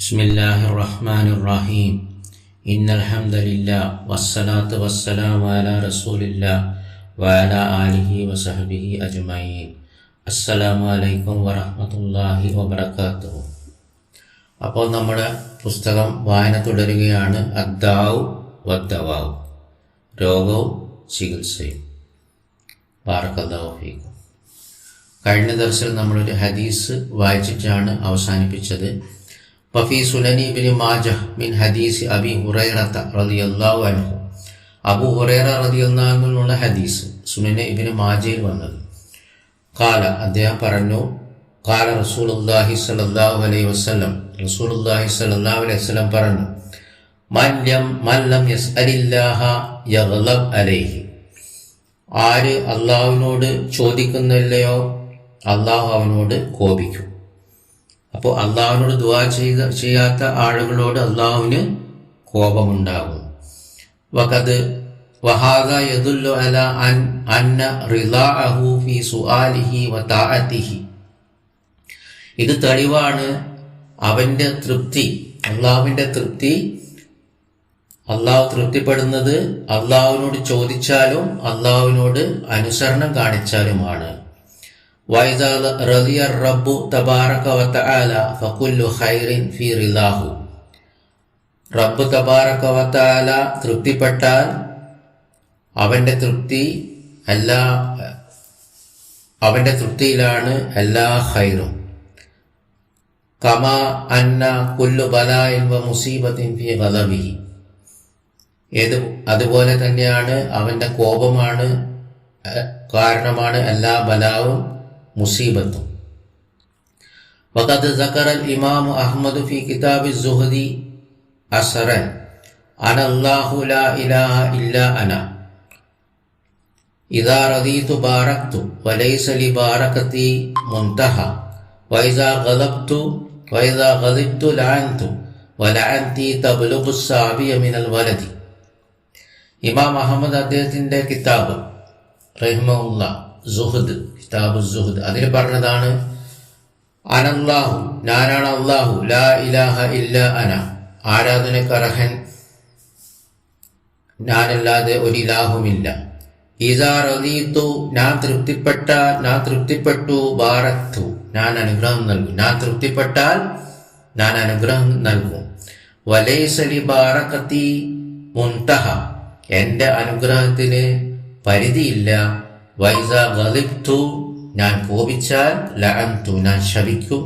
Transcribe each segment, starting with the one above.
بسم الله الرحمن الرحيم إن الحمد لله والصلاة والسلام على رسول الله وعلى آله وصحبه أجمعين السلام عليكم ورحمة الله وبركاته അപ്പോൾ നമ്മുടെ പുസ്തകം വായന തുടരുകയാണ് അദ്ദാവ് വദ്ദവാവ് രോഗവും ചികിത്സയും ബാറക്കല്ലാഹുഫീക്കും കഴിഞ്ഞ ദിവസം നമ്മളൊരു ഹദീസ് വായിച്ചിട്ടാണ് അവസാനിപ്പിച്ചത് വഫി സുനനി ബിൻ മാജഹ് മിൻ ഹദീസ് അബി ഹുറൈറത്ത റളിയല്ലാഹു അൻഹു അബു ഹുറൈറ അൻഹുള്ള ഹദീസ് സുനന ഇബ്നു മാജയിൽ വന്നത്. കാല അദ്ദേഹം പറഞ്ഞു കാല റസൂലുള്ളാഹി സ്വല്ലല്ലാഹു അലൈഹി വസല്ലം. റസൂലുള്ളാഹി സ്വല്ലല്ലാഹു അലൈഹി വസല്ലം പറഞ്ഞു മൻ യം മൻ അലില്ലാഹ യഗ്ലബ് അലൈഹി. ആര് അള്ളാഹുവിനോട് ചോദിക്കുന്നില്ലയോ അള്ളാഹു അവനോട് കോപിക്കും. അപ്പോൾ അള്ളാഹുവിനോട് ദുവാ ചെയ്ത ചെയ്യാത്ത ആളുകളോട് അള്ളാഹുവിന് കോപമുണ്ടാകും. വഖദ് വഹാദ യദുല്ലു അല അൻ അന്ന റിളാഅഹു ഫി സുആലിഹി വ താഅത്തിഹി. ഇത് തെളിവാണ് അവന്റെ തൃപ്തി അള്ളാഹുവിന്റെ തൃപ്തി. അള്ളാഹു തൃപ്തിപ്പെടുന്നത് അള്ളാഹുവിനോട് ചോദിച്ചാലും അള്ളാഹുവിനോട് അനുസരണം കാണിച്ചാലുമാണ്. റബ്ബു ഫി റബ്ബ് തബാറക തൃപ്തിപ്പെട്ടാൽ അവന്റെ തൃപ്തി എല്ലാ അവന്റെ തൃപ്തിയിലാണ് എല്ലാ ഹൈറും കമ അന്ന കുല്ലു ബലായിൻ വ മുസീബത്തിൻ ഫി ഏത് അതുപോലെ തന്നെയാണ് അവന്റെ കോപമാണ് കാരണമാണ് എല്ലാ ബലാവും. മുസീബത്തും. വഖദ് സക്കർ അൽ ഇമാം അഹ്മദ് ഫി കിതാബ് സുഹദി അസറൻ അനല്ലാഹു ലാ ഇലാഹ ഇല്ല അന. ഇതാ റദീതു ബാറക്തു വലൈസ ലി ബാറക്കത്തി മുൻതഹ. വൈദാ ഗലബ്തു വൈദാ ഗലിബ്തു ലഅൻതു വലഅൻതി തബ്ലുഖു സാബിയ മിനൽ വലദി. ഇമാം അഹമ്മദ് അദ്ദേഹത്തിന്റെ കിതാബ് റഹിമുള്ള സുഹദ് കിതാബ് സുഹദ്. അതിൽ പറഞ്ഞതാണ് അനല്ലാഹു ഞാനാണ് അള്ളാഹു ലാ ഇലാഹ ഇല്ല അന. ആരാധനക്കർഹൻ ഞാനല്ലാതെ ഒരു ഇലാഹുമില്ല ഇതാ റദീത്തു ഞാൻ തൃപ്തിപ്പെട്ട ഞാൻ തൃപ്തിപ്പെട്ടു ഭാരത്തു ഞാൻ അനുഗ്രഹം നൽകും. ഞാൻ തൃപ്തിപ്പെട്ടാൽ ഞാൻ അനുഗ്രഹം നൽകും. വലൈസലി ബാറക്കത്തി മുൻതഹ. എന്റെ അനുഗ്രഹത്തിന് പരിധിയില്ല. വൈസ ഗലിബ്തു ഞാൻ കോപിച്ചാൽ ലഅൻതു ഞാൻ ശപിക്കും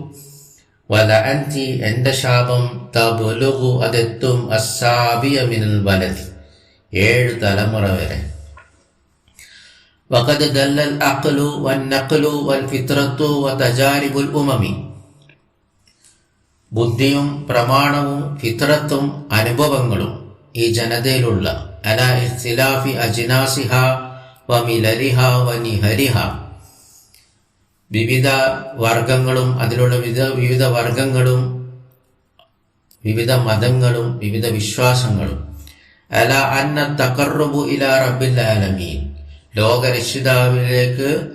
വലഅൻതി എൻ്റെ ശാപം തബുലുഗു അതെത്തും അസാബിയ മിനൽ വലതി ഏഴ് തലമുറ വരെ وقد دل العقل والنقل والفطرة وتجارب الأمم ബുദ്ധിയും പ്രമാണവും ഫിത്രത്തും അനുഭവങ്ങളും ഈ ജനതയിലുള്ള അല ഇഖ്തിലാഫി അജിനാസിഹ വ വനിഹരിഹ. വിവിധ വർഗങ്ങളും അതിലുള്ള വിവിധ വിവിധ വർഗങ്ങളും വിവിധ മതങ്ങളും വിവിധ വിശ്വാസങ്ങളും. അല അന്ന തക്കറുബു ഇല റബ്ബിൽ ആലമീൻ. ലോകരക്ഷിതാവിലേക്ക്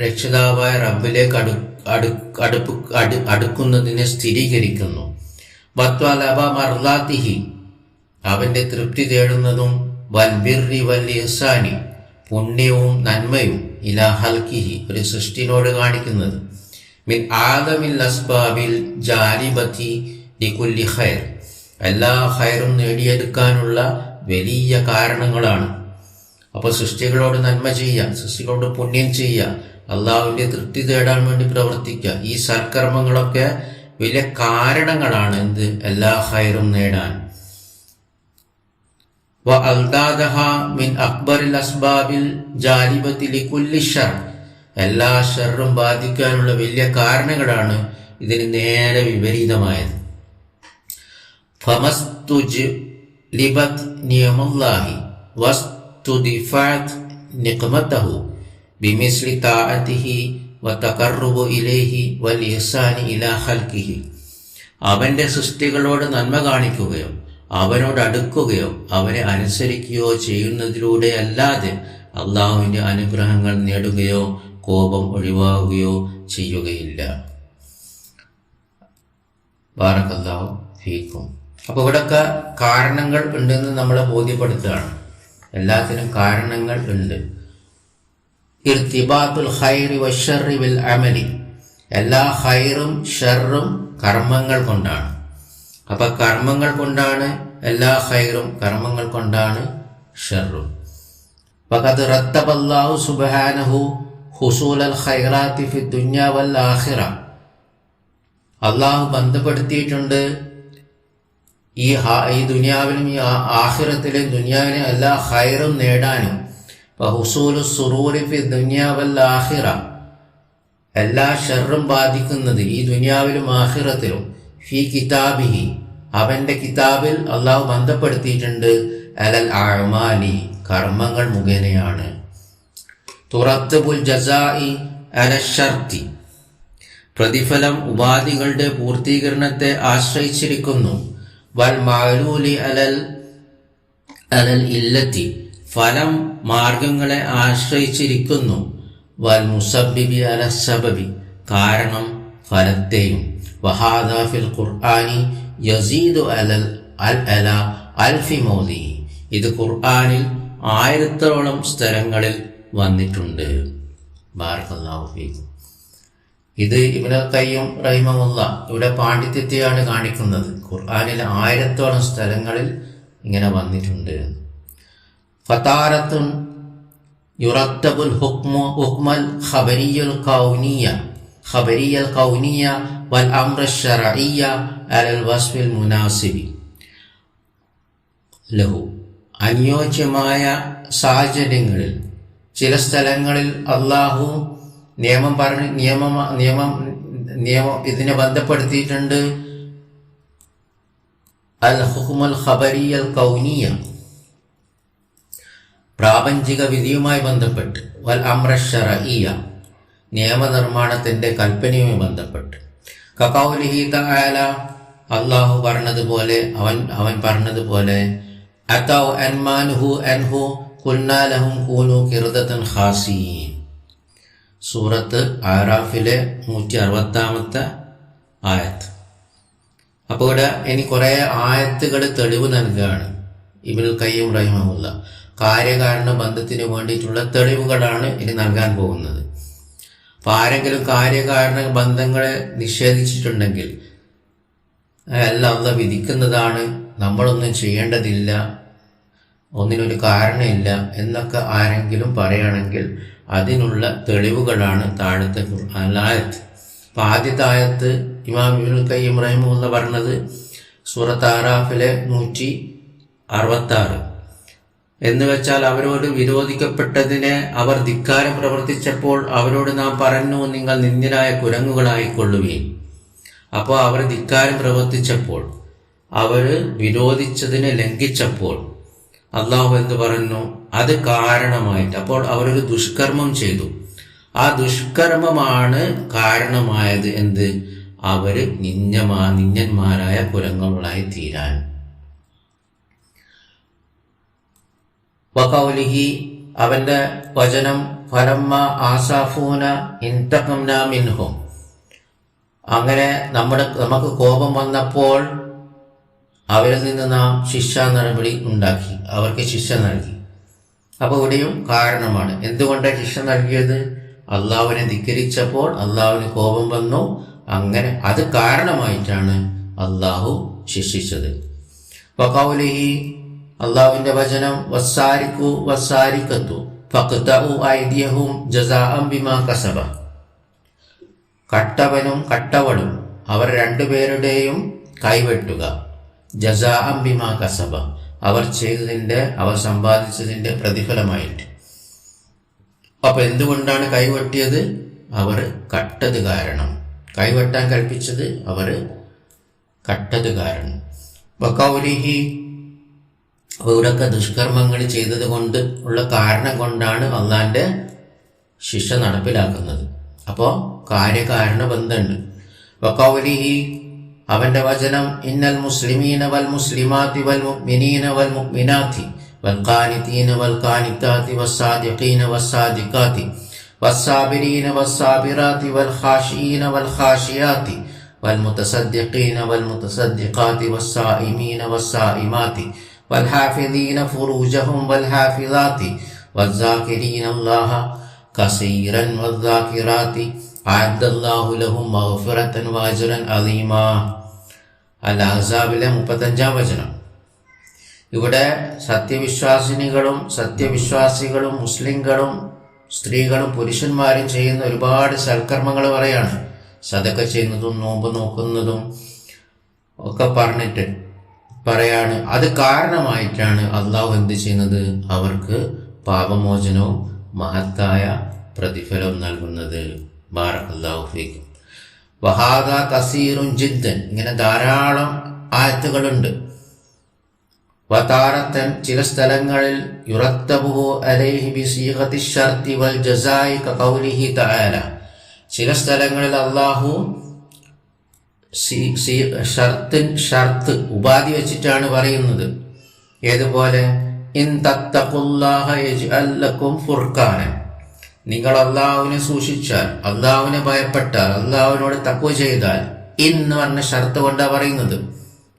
രക്ഷിതാവായ റബ്ബിലേക്ക് അടു അടു അടുപ്പ് അടു അടുക്കുന്നതിനെ സ്ഥിരീകരിക്കുന്നു. ബത്വലബ മർലാത്തിഹി തൃപ്തി തേടുന്നതും വൽബിറി വൽ പുണ്യവും നന്മയും ഇലാ ഒരു സൃഷ്ടിനോട് കാണിക്കുന്നത്. മിൻ ആദമിൽ അസ്ബാബിൽ ജാലിബത്തി ലിക്കുല്ലി ഖൈർ. എല്ലാ ഖൈറും നേടിയെടുക്കാനുള്ള വലിയ കാരണങ്ങളാണ്. അപ്പോൾ സൃഷ്ടികളോട് നന്മ ചെയ്യുക സൃഷ്ടികളോട് പുണ്യം ചെയ്യുക അള്ളാഹുവിന്റെ തൃപ്തി തേടാൻ വേണ്ടി പ്രവർത്തിക്കുക ഈ സൽക്കർമ്മങ്ങളൊക്കെ വലിയ കാരണങ്ങളാണ് എന്ത്? എല്ലാ ഹൈറും നേടാൻ. മിൻ അക്ബറിൽ അസ്ബാബിൽ ജാലിബത്തിലെ കുല്ലിഷർ എല്ലാ ഷറും ബാധിക്കാനുള്ള വലിയ കാരണങ്ങളാണ് ഇതിന് നേരെ വിപരീതമായത്. ഫമസ്തുജ് ലിബത് നിയമല്ലാഹി വസ്തുദിഫാത് നിഖ്മതഹു ബിമിസ്ലി താഅത്തിഹി വതഖർറുബു ഇലൈഹി വൽ ഇഹ്സാനി ഇലാ ഖൽഖിഹി. അവന്റെ സൃഷ്ടികളോട് നന്മ കാണിക്കുകയോ അവനോട് അടുക്കുകയോ അവനെ അനുസരിക്കുകയോ ചെയ്യുന്നതിലൂടെ അല്ലാതെ അള്ളാഹുവിന്റെ അനുഗ്രഹങ്ങൾ നേടുകയോ കോപം ഒഴിവാകുകയോ ചെയ്യുകയില്ല. ബാറക്കല്ലാഹു ഫീക്കും. അപ്പോൾ ഇവിടെയൊക്കെ കാരണങ്ങൾ ഉണ്ടെന്ന് നമ്മളെ ബോധ്യപ്പെടുത്തുകയാണ്. എല്ലാത്തിനും കാരണങ്ങൾ ഉണ്ട്. ഇർത്തിബാത്തുൽ ഹൈറി വഷറി വിൽ അമലി. എല്ലാ ഹൈറും ഷെറും കർമ്മങ്ങൾ കൊണ്ടാണ്. അപ്പൊ കർമ്മങ്ങൾ കൊണ്ടാണ് എല്ലാ ഹൈറും കർമ്മങ്ങൾ കൊണ്ടാണ് ഷെറും വഖദ് റത്തബല്ലാഹു സുബ്ഹാനഹു ഹുസൂലൽ ഖൈറാത്തി ഫി ദുനിയ വൽ ആഖിറ. അള്ളാഹു ബന്ധപ്പെടുത്തിയിട്ടുണ്ട് ഈ ഈ ദുനിയാവിലും ഈ ആ- ആഖിറത്തിലും ദുനിയാവിലും എല്ലാ ഹൈറും നേടാനും. ഹുസൂലു സുറൂരി ഫി ദുനിയ വൽ ആഖിറ. എല്ലാ ഷെറും ബാധിക്കുന്നത് ഈ ദുനിയാവിലും ആഖിറത്തിലും. ഫി കിതാബിഹി. അവന്റെ കിതാബിൽ അള്ളാഹു ബന്ധപ്പെടുത്തിയിട്ടുണ്ട് അലൽ ആഴ്മാലി കർമ്മങ്ങൾ മുഖേനയാണ്. തുറത്തുബുൽ ജസായി അലഷർത്തി പ്രതിഫലം ഉപാധികളുടെ പൂർത്തീകരണത്തെ ആശ്രയിച്ചിരിക്കുന്നു. വൽ മാലൂലി അലൽ അലൽ ഇല്ലത്തി. ഫലം മാർഗങ്ങളെ ആശ്രയിച്ചിരിക്കുന്നു. വൽ മുസബിബി അല കാരണം ഫലത്തെയും വഹാദ ഫിൽ ഖുർആനി യസീദു അലൽ على ألف മൗലി. ഇത് ഖുർആനിൽ ആയിരത്തോളം സ്ഥലങ്ങളിൽ വന്നിട്ടുണ്ട്. ബാർക്കല്ലാഹു ഫീക്കും. ഇത് ഇബ്നുൽ കയ്യും റഹിമമുള്ള ഇവിടെ പാണ്ഡിത്യത്തെയാണ് കാണിക്കുന്നത്. ഖുർആാനിൽ ആയിരത്തോളം സ്ഥലങ്ങളിൽ ഇങ്ങനെ വന്നിട്ടുണ്ട്. ഫതാരത്തുൻ യുറത്തബുൽ ഹുക്മു ഹുക്മൽ ഖബരിയൽ കൗനിയ. ഖബരിയൽ കൗനിയ വൽ അംറ على الوصف മുനാസിബി ലഹു. അനുയോജ്യമായ സാഹചര്യങ്ങളിൽ ചില സ്ഥലങ്ങളിൽ അള്ളാഹു നിയമം പറഞ്ഞ് നിയമം നിയമം നിയമം ഇതിനെ ബന്ധപ്പെടുത്തിയിട്ടുണ്ട്. അൽ ഹുഹുമൽ ഖബരി അൽ കൗനിയ. പ്രാപഞ്ചിക വിധിയുമായി ബന്ധപ്പെട്ട്. വൽ അമ്ര ഷറഇയ നിയമനിർമ്മാണത്തിന്റെ കൽപ്പനയുമായി ബന്ധപ്പെട്ട്. കകൗലിഹി തആല അള്ളാഹു പറഞ്ഞതുപോലെ അവൻ അവൻ പറഞ്ഞതുപോലെ അതൗ അൻമാനുഹു അൻഹു കുന്നാലഹും കൂനു കിർദത്തൻ ഖാസീൻ സൂറത്ത് ആറാഫിലെ നൂറ്റി അറുപത്താമത്തെ ആയത്ത്. അപ്പോൾ ഇവിടെ ഇനി കുറേ ആയത്തുകൾ തെളിവ് നൽകുകയാണ് ഇബിനുൽ കയ്യം റഹിമുള്ള കാര്യകാരണ ബന്ധത്തിന് വേണ്ടിയിട്ടുള്ള തെളിവുകളാണ് ഇനി നൽകാൻ പോകുന്നത്. ആരെങ്കിലും കാര്യകാരണ ബന്ധങ്ങളെ നിഷേധിച്ചിട്ടുണ്ടെങ്കിൽ അല്ല അല്ല വിധിക്കുന്നതാണ്. നമ്മളൊന്നും ചെയ്യേണ്ടതില്ല. ഒന്നിനൊരു കാരണമില്ല എന്നൊക്കെ ആരെങ്കിലും പറയുകയാണെങ്കിൽ അതിനുള്ള തെളിവുകളാണ് താഴത്തെ ഖുർആനായത്ത് അപ്പം ആദ്യത്തായത്ത് ഇമാം ഇബ്നുൽ കയ്യം പറഞ്ഞത് സൂറത്ത് ആറാഫിലെ നൂറ്റി അറുപത്താറ്. എന്ന് വെച്ചാൽ അവരോട് വിരോധിക്കപ്പെട്ടതിനെ അവർ ധിക്കാരം പ്രവർത്തിച്ചപ്പോൾ അവരോട് നാം പറഞ്ഞു നിങ്ങൾ നിന്ദ്യരായ കുരങ്ങുകളായിക്കൊള്ളുകയും അപ്പോൾ അവർ ധിക്കാരം പ്രവർത്തിച്ചപ്പോൾ അവർ വിരോധിച്ചതിനെ ലംഘിച്ചപ്പോൾ അള്ളാഹു എന്ന് പറഞ്ഞു? അത് കാരണമായിട്ട്. അപ്പോൾ അവരൊരു ദുഷ്കർമ്മം ചെയ്തു. ആ ദുഷ്കർമ്മമാണ് കാരണമായത് എന്ത്? അവർ നിന്യമാ നിന്യന്മാരായ കുരങ്ങുകളായി തീരാൻ വകൗലിഹി അവന്റെ വചനം ഫലമ്മ ആസാഫൂന ഇൻതഖംന മിൻഹും. അങ്ങനെ നമ്മുടെ നമുക്ക് കോപം വന്നപ്പോൾ അവരിൽ നിന്ന് നാം ശിക്ഷ നടപടി ഉണ്ടാക്കി. അവർക്ക് ശിക്ഷ നൽകി. അപ്പോൾ ഇവിടെയും കാരണമാണ്. എന്തുകൊണ്ട് ശിക്ഷ നൽകിയത്? അള്ളാഹുവിനെ ധിക്കരിച്ചപ്പോൾ അള്ളാഹുവിന് കോപം വന്നു. അങ്ങനെ അത് കാരണമായിട്ടാണ് അള്ളാഹു ശിക്ഷിച്ചത്. വകൗലിഹി അള്ളാഹുവിന്റെ വചനം വസ്സാരിക്കു വസ്സാരിക്കത്തു ഫഖ്തഉ ഐദിയഹും ജസാഅം ബിമാ കസബ. കട്ടവനും കട്ടവളും അവർ രണ്ടുപേരുടെയും കൈവെട്ടുക. ജസാഅം ബിമാ കസബ. അവർ ചെയ്തതിന്റെ അവർ സമ്പാദിച്ചതിന്റെ പ്രതിഫലമായിട്ട്. അപ്പോൾ എന്തുകൊണ്ടാണ് കൈവെട്ടിയത്? അവർ കട്ടത് കാരണം. കൈവെട്ടാൻ കൽപ്പിച്ചത് അവർ കട്ടത് കാരണം. ഇവരൊക്കെ ദുഷ്കർമ്മങ്ങൾ ചെയ്തത് കൊണ്ട് ഉള്ള കാരണം കൊണ്ടാണ് അള്ളാന്റെ ശിക്ഷ നടപ്പിലാക്കുന്നത് അപ്പോൾ കാര്യകാരണ ബന്ധമുണ്ട് വക്കൗലിഹി അവന്റെ വചനം ഇന്നൽ മുസ്ലിമീന വൽ മുസ്ലിമാത്തി വൽ മുഅ്മിനീന വൽ മുഅ്മിനാത്തി വൽ ഖാനിതീന വൽ ഖാനിതാത്തി വസ്സാദിഖീന വസ്സാദിഖാത്തി والصابرين والصابرات والخاشعين والخاشعات والمتصدقين والمتصدقات والصائمين والصائمات والحافظين فروجهم والحافظات والذاكرين الله كثيرا والذاكرات أعد الله لهم مغفرة وأجرا عظيما അൽ അഹ്സാബിലെ മുപ്പത്തഞ്ചാം വചനം ഇവിടെ സത്യവിശ്വാസിനികളും സത്യവിശ്വാസികളും മുസ്ലിങ്ങളും സ്ത്രീകളും പുരുഷന്മാരും ചെയ്യുന്ന ഒരുപാട് സൽക്കർമ്മങ്ങൾ പറയാണ് സതക്ക ചെയ്യുന്നതും നോമ്പ് നോക്കുന്നതും ഒക്കെ പറഞ്ഞിട്ട് പറയാണ്. അത് കാരണമായിട്ടാണ് അള്ളാഹു എന്ത് ചെയ്യുന്നത്? അവർക്ക് പാപമോചനവും മഹത്തായ പ്രതിഫലവും നൽകുന്നത്. ഫീക്കും വഹാദ കസീറും ജിദ്ദൻ. ഇങ്ങനെ ധാരാളം ആയത്തുകളുണ്ട്. വതാരത്തൻ ചില സ്ഥലങ്ങളിൽ യുറത്തബുഹു അലൈഹി ഷർത്തി വൽ ചില സ്ഥലങ്ങളിൽ അള്ളാഹു ഷർത്ത് ഷർത്ത് ഉപാധി വെച്ചിട്ടാണ് പറയുന്നത്. ഏതുപോലെ? നിങ്ങൾ അള്ളാഹുവിനെ സൂക്ഷിച്ചാൽ അള്ളാഹുവിനെ ഭയപ്പെട്ടാൽ അള്ളാഹുവിനോട് തക്കു ചെയ്താൽ ഇൻ എന്ന് പറഞ്ഞ ഷർത്ത് കൊണ്ടാണ് പറയുന്നത്.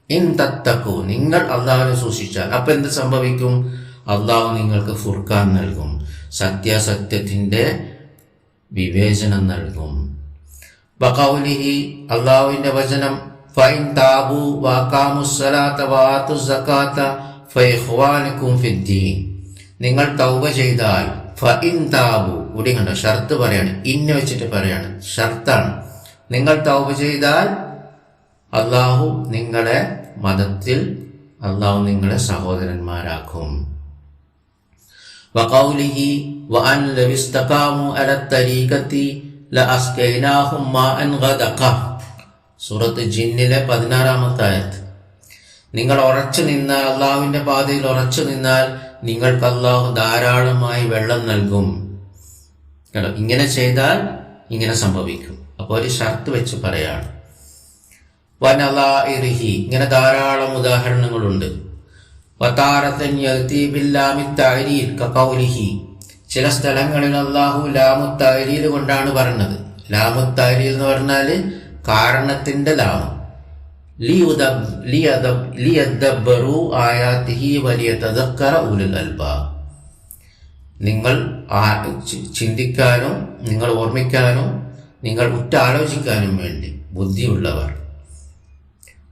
ഇൻ തത്തക്കു നിങ്ങൾ അള്ളാഹുവിനെ സൂക്ഷിച്ചാൽ. അപ്പൊ എന്ത് സംഭവിക്കും? അള്ളാഹു നിങ്ങൾക്ക് ഫുർഖാൻ നൽകും. സത്യാസത്യത്തിന്റെ വിവേചനം നൽകും. ബഖൗലിഹി അള്ളാഹുവിന്റെ വചനം ഫൈൻ താബു വാക്കാമുസ്സലാത്ത വാത്തു സക്കാത്ത ഫൈഖ്വാനകും ഫിദ്ദീൻ നിങ്ങൾ തൗബ ചെയ്താൽ ഫഇൻ താബു ഇവിടെ കണ്ടോ ഷർത്ത് പറയാണ് ഇന്ന വെച്ചിട്ട് പറയാണ് ഷർത്താണ്. നിങ്ങൾ തൗബ ചെയ്താൽ അള്ളാഹു നിങ്ങളെ മതത്തിൽ അള്ളാഹു നിങ്ങളെ സഹോദരന്മാരാക്കും. വഖൗലിഹി വഅൻ ലവിസ്തഖാമു അല സൂറത്ത് ജിന്നിലെ പതിനാറാമത്തെ ആയത് നിങ്ങൾ ഉറച്ചു നിന്നാൽ അള്ളാഹുവിന്റെ പാതയിൽ ഉറച്ചു നിന്നാൽ നിങ്ങൾക്ക് അള്ളാഹു ധാരാളമായി വെള്ളം നൽകും. കേട്ടോ? ഇങ്ങനെ ചെയ്താൽ ഇങ്ങനെ സംഭവിക്കും. അപ്പോൾ ഒരു ഷർത്ത് വെച്ച് പറയാണ്. വനലാഇറിഹി. ഇങ്ങനെ ധാരാളം ഉദാഹരണങ്ങളുണ്ട്. വതാരത്തൻ യഅ്തി ബില്ലാമി കഖൗലിഹി ചില സ്ഥലങ്ങളിൽ അള്ളാഹു ലാമുത്താരീൽ കൊണ്ടാണ് പറഞ്ഞത്. ലാമുത്താരീൽ എന്ന് പറഞ്ഞാൽ കാരണത്തിന്റെ ലാമം. ലിയദബ്ബറു ആയാത്തിഹി വലിയ തദക്കറ ഉലുൽ അൽബാബ് നിങ്ങൾ ചിന്തിക്കാനും നിങ്ങൾ ഓർമ്മിക്കാനും നിങ്ങൾ ഉറ്റാലോചിക്കാനും വേണ്ടി ബുദ്ധിയുള്ളവർ.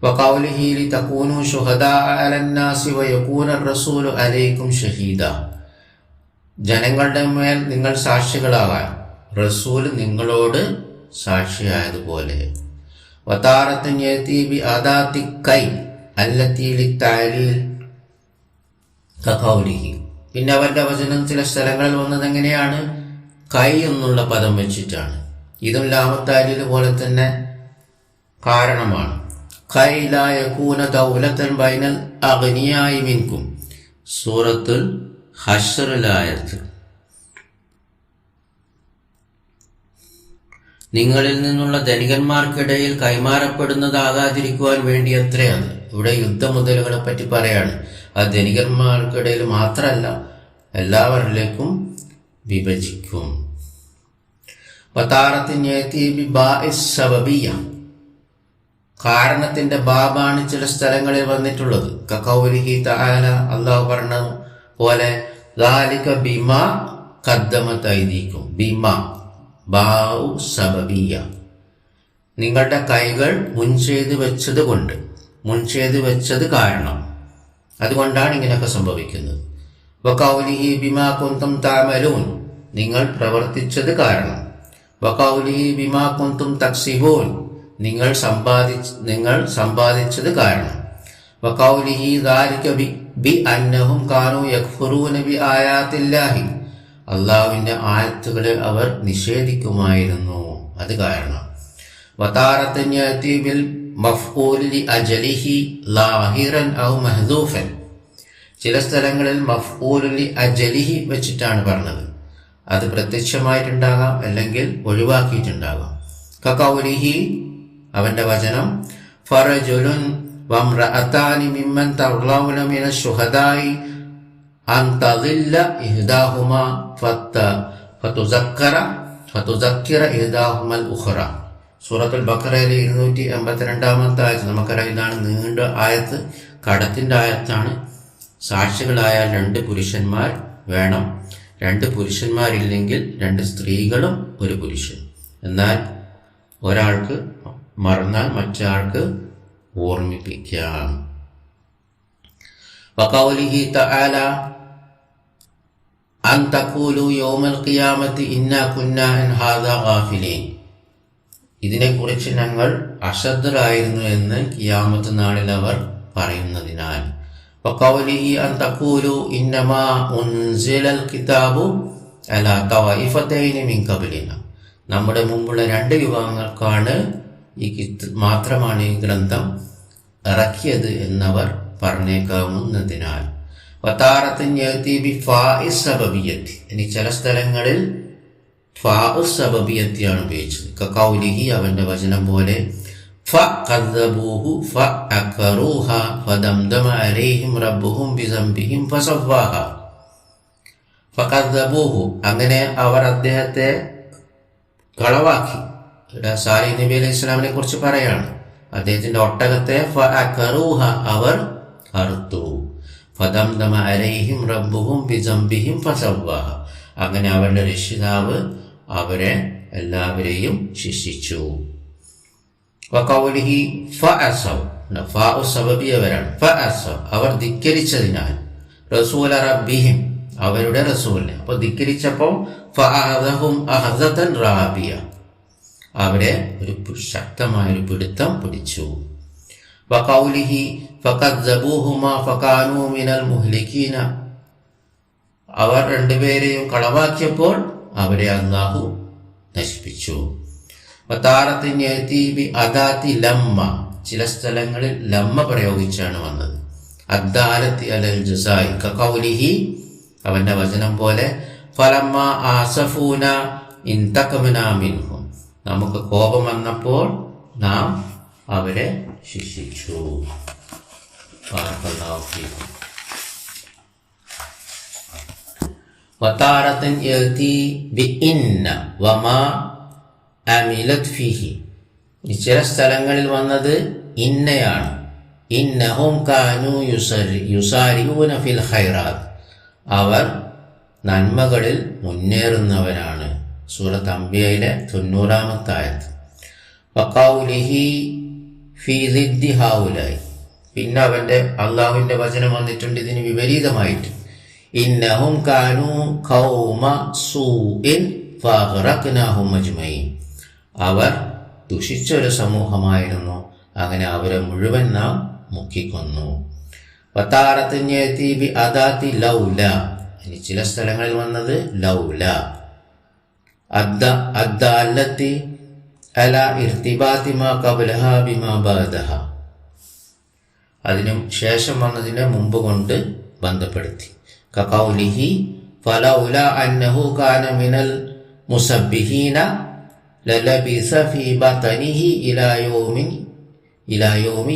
വകൗലിഹി ലി തകൂനു ഷുഹദാ അലന്നാസി വയകൂന റസൂലു അലൈക്കും ഷഹീദ. ജനങ്ങളുടെ മേൽ നിങ്ങൾ സാക്ഷികളാകാൻ റസൂൽ നിങ്ങളോട് സാക്ഷിയായതുപോലെ. കൈ പിന്നെ അവരുടെ വചനം ചില സ്ഥലങ്ങളിൽ വന്നത് എങ്ങനെയാണ്? കൈ എന്നുള്ള പദം വെച്ചിട്ടാണ്. ഇതും ലാമത്താലിൽ പോലെ തന്നെ കാരണമാണ്. ഖൈലായൂന ദൗലത്തൻ ബൈനൽ അഗ്നിയായി മിൻകും. സൂറത്തുൽ ഹഷറിലായത്ത് നിങ്ങളിൽ നിന്നുള്ള ധനികന്മാർക്കിടയിൽ കൈമാറപ്പെടുന്നതാകാതിരിക്കുവാൻ വേണ്ടി അത്രയാണ് ഇവിടെ യുദ്ധമുതലുകളെ പറ്റി പറയാണ്. ആ ധനികന്മാർക്കിടയിൽ മാത്രമല്ല എല്ലാവരിലേക്കും വിഭജിക്കും. കാരണത്തിന്റെ ബാബാണ് ചില സ്ഥലങ്ങളിൽ വന്നിട്ടുള്ളത്. കക്കൗലിഹി താല അള്ളാഹു പറഞ്ഞ പോലെ ബിമ കദ്ദമത്തൈദീക്കും ബിമ ബാഉ സബബിയ. നിങ്ങളുടെ കൈകൾ മുൻ ചെയ്ത് വെച്ചത് കൊണ്ട് മുൻ വെച്ചത് കാരണം. അതുകൊണ്ടാണ് ഇങ്ങനെയൊക്കെ സംഭവിക്കുന്നത്. വക്കൗലിഹി ബിമാ കുന്തും താമലൂൻ. നിങ്ങൾ പ്രവർത്തിച്ചത് കാരണം. വക്കൗലിഹി ബിമാ കുന്തും തക്സിബൂൻ. നിങ്ങൾ സമ്പാദിച്ച് നിങ്ങൾ സമ്പാദിച്ചത് കാരണം. വക്കൗലിഹി ذلك بأنهم كانوا يكفرون بآيات الله അള്ളാഹുവിന്റെ ആയത്തുകളെ അവർ നിഷേധിക്കുമായിരുന്നു. അത് കാരണം. വതാറത്തന്യത്തിൽ മഫ്ഊലി അജലിഹി ലാഹിറൻ ഔ മഹദൂഫൻ. ചില സ്ഥലങ്ങളിൽ മഫ്ഊലി അജലിഹി വെച്ചിട്ടാണ് പറഞ്ഞത്. അത് പ്രത്യക്ഷമായിട്ടുണ്ടാകാം അല്ലെങ്കിൽ ഒഴിവാക്കിയിട്ടുണ്ടാകാം. കക്കൗലിഹി അവന്റെ വചനം ഫറജുലുൻ വംറഅതാനി മിമ്മൻ ترضون من الشهداء അൻ تضل ഫത്ത فتذكر ഫതുസക്കിറ ഇഹ്ദാഹുമൽ ഉഖറ. സൂറത്തുൽ ബക്കറയിലെ ഇരുന്നൂറ്റി എൺപത്തിരണ്ടാമത്തെ ആയത്ത് നമുക്കറിയാം. ഇതാണ് നീണ്ട ആയത്ത് കടത്തിന്റെ ആയത്താണ്. സാക്ഷികളായ രണ്ട് പുരുഷന്മാർ വേണം. രണ്ട് പുരുഷന്മാരില്ലെങ്കിൽ രണ്ട് സ്ത്രീകളും ഒരു പുരുഷൻ. എന്നാൽ ഒരാൾക്ക് മറന്നാൽ മറ്റൊരാൾക്ക് ഓർമ്മിപ്പിക്കാം വകൗലിഹി തആല അൻ തഖൂലു യൗമൽ ഖിയാമത്തി ഇന്നാ കുന്നാ അൻ ഹാദാ ഗാഫിലീൻ. ഇതിനെക്കുറിച്ച് ഞങ്ങൾ അശ്രദ്ധരായിരുന്നു എന്ന് കിയാമത്ത് നാളിൽ അവർ പറയുന്നതിനാൽ. വഖൗലിഹി അൻ തഖൂലു ഇന്നമാ ഉൻസിലൽ കിതാബു അലാ തവായിഫത്തൈനി മിൻ ഖബലിന. നമ്മുടെ മുമ്പുള്ള രണ്ട് വിഭാഗങ്ങൾക്കാണ് ഈ കിത്ത് മാത്രമാണ് ഈ ഗ്രന്ഥം ഇറക്കിയത് എന്നവർ പറഞ്ഞേക്കാവുന്നതിനാൽ. ഇനി ചില സ്ഥലങ്ങളിൽ സബബിയത്തിയാണ് ഉപയോഗിച്ചത്. കൗലിഹി അവന്റെ വചനം പോലെ അങ്ങനെ അവർ അദ്ദേഹത്തെ കളവാക്കി. ഇവിടെ സാലി നബി അലൈഹി ഇസ്ലാമിനെ കുറിച്ച് പറയാണ്. അദ്ദേഹത്തിന്റെ ഒട്ടകത്തെ അവർ അറുത്തു. ഫദംദമ അലൈഹിം റബ്ബുഹും അങ്ങനെ അവരുടെ രക്ഷിതാവ് അവരെ എല്ലാവരെയും ശിക്ഷിച്ചു. അവർ ധിക്കരിച്ചതിനാൽ. റസൂല റബ്ബിഹിം അവരുടെ റസൂലിനെ. അപ്പോൾ ധിക്കരിച്ചപ്പോൾ റാബിയ. അവരെ ഒരു ശക്തമായ ഒരു പിടുത്തം പിടിച്ചു. ഫകാനൂ മിനൽ മുഹ്ലിക്കീന അവർ രണ്ടുപേരെയും കളവാക്കിയപ്പോൾ അവരെ അള്ളാഹു നശിപ്പിച്ചു. അദാത്തി ലമ്മ. ചില സ്ഥലങ്ങളിൽ ലമ്മ പ്രയോഗിച്ചാണ് വന്നത്. അദ്ദാലത്തി അലൽ ജസായി. കൗലിഹി അവന്റെ വചനം പോലെ ഫലമ്മ ആസഫൂന ഇൻ മിൻഹും നമുക്ക് കോപം വന്നപ്പോൾ നാം അവരെ ശിക്ഷിച്ചു. വത്താറത്തൻ ചില സ്ഥലങ്ങളിൽ വന്നത് ഇന്നയാണ്. ഇന്നഹും ഫിൽ അവർ നന്മകളിൽ മുന്നേറുന്നവരാണ്. സൂറത്ത് അംബിയയിലെ തൊണ്ണൂറാമത്തെ ആയത്ത് വക്കൗലിഹി ഫി ഹാവുലായി പിന്നെ അവന്റെ അള്ളാഹുവിന്റെ വചനം വന്നിട്ടുണ്ട് ഇതിന് വിപരീതമായിട്ട്. ഇന്നഹും കാനു ഖൗമ സൂഇൻ അവർ ദുഷിച്ച ഒരു സമൂഹമായിരുന്നു അങ്ങനെ അവരെ മുഴുവൻ നാം മുക്കിക്കൊന്നു. വത്താറത്തിഞ്ഞെത്തി ബി അദാത്തി ലൗല. ഇനി ചില സ്ഥലങ്ങളിൽ വന്നത് ലൗല. അദ്ദ അല്ലത്തി അല ഇർത്തിബാത്തിമ കബലഹ ബിമ ബാദഹ. അതിനു ശേഷം വന്നതിനെ മുമ്പ് കൊണ്ട് ബന്ധപ്പെടുത്തി. കൗലിഹി ഫലൗല അന്നഹു കാന മിനൽ മുസബ്ബിഹീന ലലബിസ ഫീ ഇലാ യൗമി ഇലാ യൗമി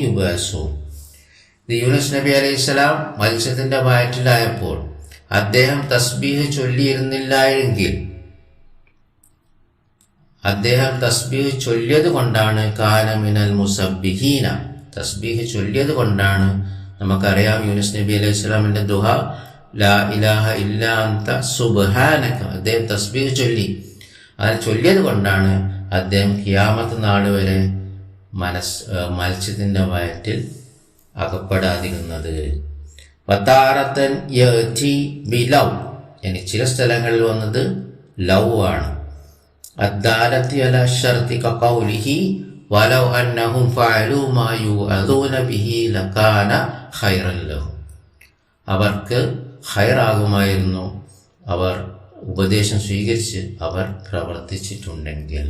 നബി അലൈഹിസ്സലാം മത്സ്യത്തിന്റെ വയറ്റിലായപ്പോൾ അദ്ദേഹം തസ്ബീഹ് ചൊല്ലിയിരുന്നില്ല എങ്കിൽ അദ്ദേഹം തസ്ബീഹ് ചൊല്ലിയത് കൊണ്ടാണ് കാനമിനൽ മുസബ്ബിഹീന. തസ്ബീഹ് ചൊല്ലിയത് കൊണ്ടാണ്. നമുക്കറിയാം യൂനുസ് നബി അലൈഹി സ്വലാമിന്റെ ദുഹ ലാ ഇലാഹ ഇല്ല അന്ത അദ്ദേഹം തസ്ബീഹ് ചൊല്ലി. അത് ചൊല്ലിയത് കൊണ്ടാണ് അദ്ദേഹം കിയാമത്ത് നാൾ വരെ മനസ് മത്സ്യത്തിന്റെ വയറ്റിൽ അകപ്പെടാതിരുന്നത്. വത്താറത്തൻ ബി ബിലൗ ഇനി ചില സ്ഥലങ്ങളിൽ വന്നത് ലൗ ആണ്. അദ്ദാലത്തി അല ഷർത്തി കഖൗലിഹി വലൗ അന്നഹും ഫഅലു മാ യുഅദൂന ബിഹി ലകാന ഖൈറൻ ലഹും അവർക്ക് ഹൈറാകുമായിരുന്നു അവർ ഉപദേശം സ്വീകരിച്ച് അവർ പ്രവർത്തിച്ചിട്ടുണ്ടെങ്കിൽ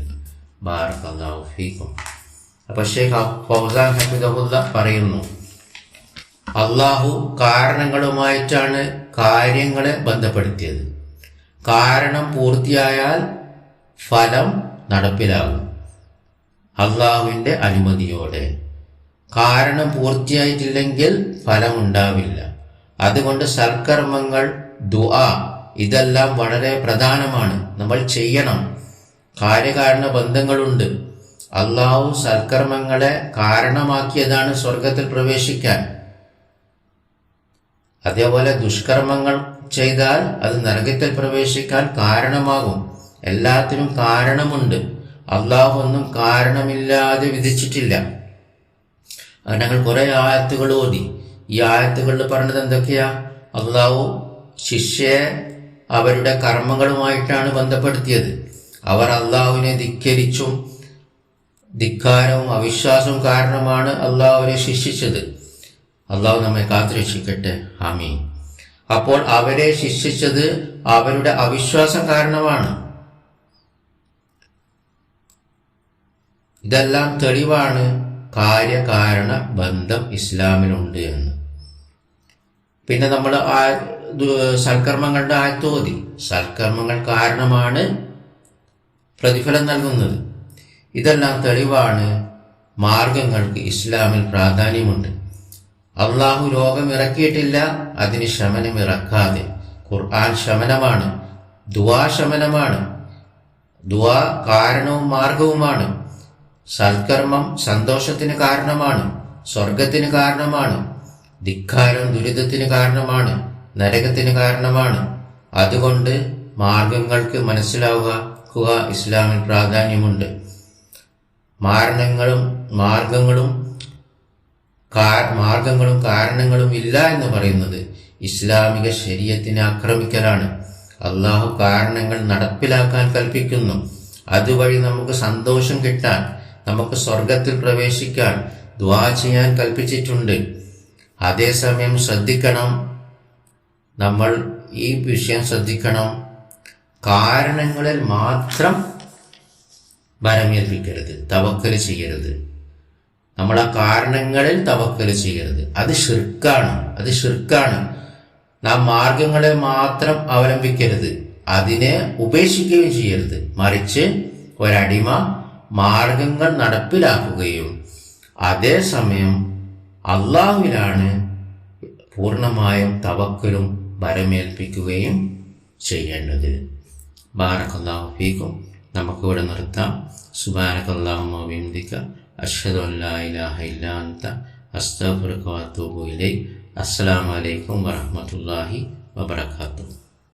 ബാർക്കും അപ്പോൾ ഷേഖ് ഫൗസാൻ ഹഫിദഹുല്ല പറയുന്നു അള്ളാഹു കാരണങ്ങളുമായിട്ടാണ് കാര്യങ്ങളെ ബന്ധപ്പെടുത്തിയത്. കാരണം പൂർത്തിയായാൽ ഫലം നടപ്പിലാകും. അള്ളാഹുവിന്റെ അനുമതിയോടെ. കാരണം പൂർത്തിയായിട്ടില്ലെങ്കിൽ ഫലം ഉണ്ടാവില്ല അതുകൊണ്ട് സൽക്കർമ്മങ്ങൾ ദുആ ഇതെല്ലാം വളരെ പ്രധാനമാണ്. നമ്മൾ ചെയ്യണം. കാര്യകാരണ ബന്ധങ്ങളുണ്ട്. അള്ളാഹു സൽക്കർമ്മങ്ങളെ കാരണമാക്കിയതാണ് സ്വർഗത്തിൽ പ്രവേശിക്കാൻ. അതേപോലെ ദുഷ്കർമ്മങ്ങൾ ചെയ്താൽ അത് നരകത്തിൽ പ്രവേശിക്കാൻ കാരണമാകും. എല്ലാത്തിനും കാരണമുണ്ട്. അള്ളാഹു ഒന്നും കാരണമില്ലാതെ വിധിച്ചിട്ടില്ല. ഞങ്ങൾ കുറേ ആയത്തുകൾ ഓതി. ഈ ആയത്തുകളിൽ പറഞ്ഞത് എന്തൊക്കെയാ? അള്ളാഹു ശിഷ്യയെ അവരുടെ കർമ്മങ്ങളുമായിട്ടാണ് ബന്ധപ്പെടുത്തിയത്. അവർ അള്ളാഹുവിനെ ധിക്കരിച്ചും ധിക്കാരവും അവിശ്വാസവും കാരണമാണ് അള്ളാഹുവിനെ ശിക്ഷിച്ചത്. അള്ളാഹു നമ്മെ കാത്തുരക്ഷിക്കട്ടെ. ആമീൻ. അപ്പോൾ അവരെ ശിക്ഷിച്ചത് അവരുടെ അവിശ്വാസം കാരണമാണ്. ഇതെല്ലാം തെളിവാണ് കാര്യകാരണ ബന്ധം ഇസ്ലാമിലുണ്ട് എന്ന്. പിന്നെ നമ്മൾ ആ സൽക്കർമ്മങ്ങളുടെ ആയത്തോതി സൽക്കർമ്മങ്ങൾ കാരണമാണ് പ്രതിഫലം നൽകുന്നത്. ഇതെല്ലാം തെളിവാണ് മാർഗങ്ങൾക്ക് ഇസ്ലാമിൽ പ്രാധാന്യമുണ്ട്. അള്ളാഹു രോഗം ഇറക്കിയിട്ടില്ല അതിന് ശമനം ഇറക്കാതെ. ഖുർആൻ ശമനമാണ് ദുവാ ശമനമാണ് ദുവാ കാരണവും മാർഗവുമാണ്. സൽക്കർമ്മം സന്തോഷത്തിന് കാരണമാണ് സ്വർഗത്തിന് കാരണമാണ് ധിക്കാരം ദുരിതത്തിന് കാരണമാണ് നരകത്തിന് കാരണമാണ്. അതുകൊണ്ട് മാർഗങ്ങൾക്ക് മനസ്സിലാവുക ഇസ്ലാമിൽ പ്രാധാന്യമുണ്ട്. മാരണങ്ങളും മാർഗങ്ങളും മാർഗങ്ങളും കാരണങ്ങളും ഇല്ല എന്ന് പറയുന്നത് ഇസ്ലാമിക ശരീരത്തിനെ ആക്രമിക്കലാണ്. അള്ളാഹു കാരണങ്ങൾ നടപ്പിലാക്കാൻ കൽപ്പിക്കുന്നു. അതുവഴി നമുക്ക് സന്തോഷം കിട്ടാൻ നമുക്ക് സ്വർഗത്തിൽ പ്രവേശിക്കാൻ ദ്വാ ചെയ്യാൻ കൽപ്പിച്ചിട്ടുണ്ട്. അതേസമയം ശ്രദ്ധിക്കണം. നമ്മൾ ഈ വിഷയം ശ്രദ്ധിക്കണം. കാരണങ്ങളിൽ മാത്രം ഭരമേൽപ്പിക്കരുത് തവക്കൽ ചെയ്യരുത്. നമ്മൾ ആ കാരണങ്ങളിൽ തവക്കൽ ചെയ്യരുത്. അത് ഷിർക്കാണ് അത് ഷിർക്കാണ് നാം മാർഗങ്ങളെ മാത്രം അവലംബിക്കരുത്. അതിനെ ഉപേക്ഷിക്കുകയും ചെയ്യരുത്. മറിച്ച് ഒരടിമ മാർഗങ്ങൾ നടപ്പിലാക്കുകയും അതേസമയം അള്ളാഹുവിലാണ് പൂർണമായും തവക്കലും വരമേൽപ്പിക്കുകയും ചെയ്യേണ്ടത്. ബാറക്കല്ലാഹു ഫീക്കും. നമുക്കിവിടെ നിർത്താം. സുബാനക്കല്ലാഹുമ വിന്ദിക്ക അഷ്ഹദു അല്ലാ ഇലാഹ അസ്സാം വലൈക്കും അസ്തഗ്ഫിറുക വഅത്തൂബു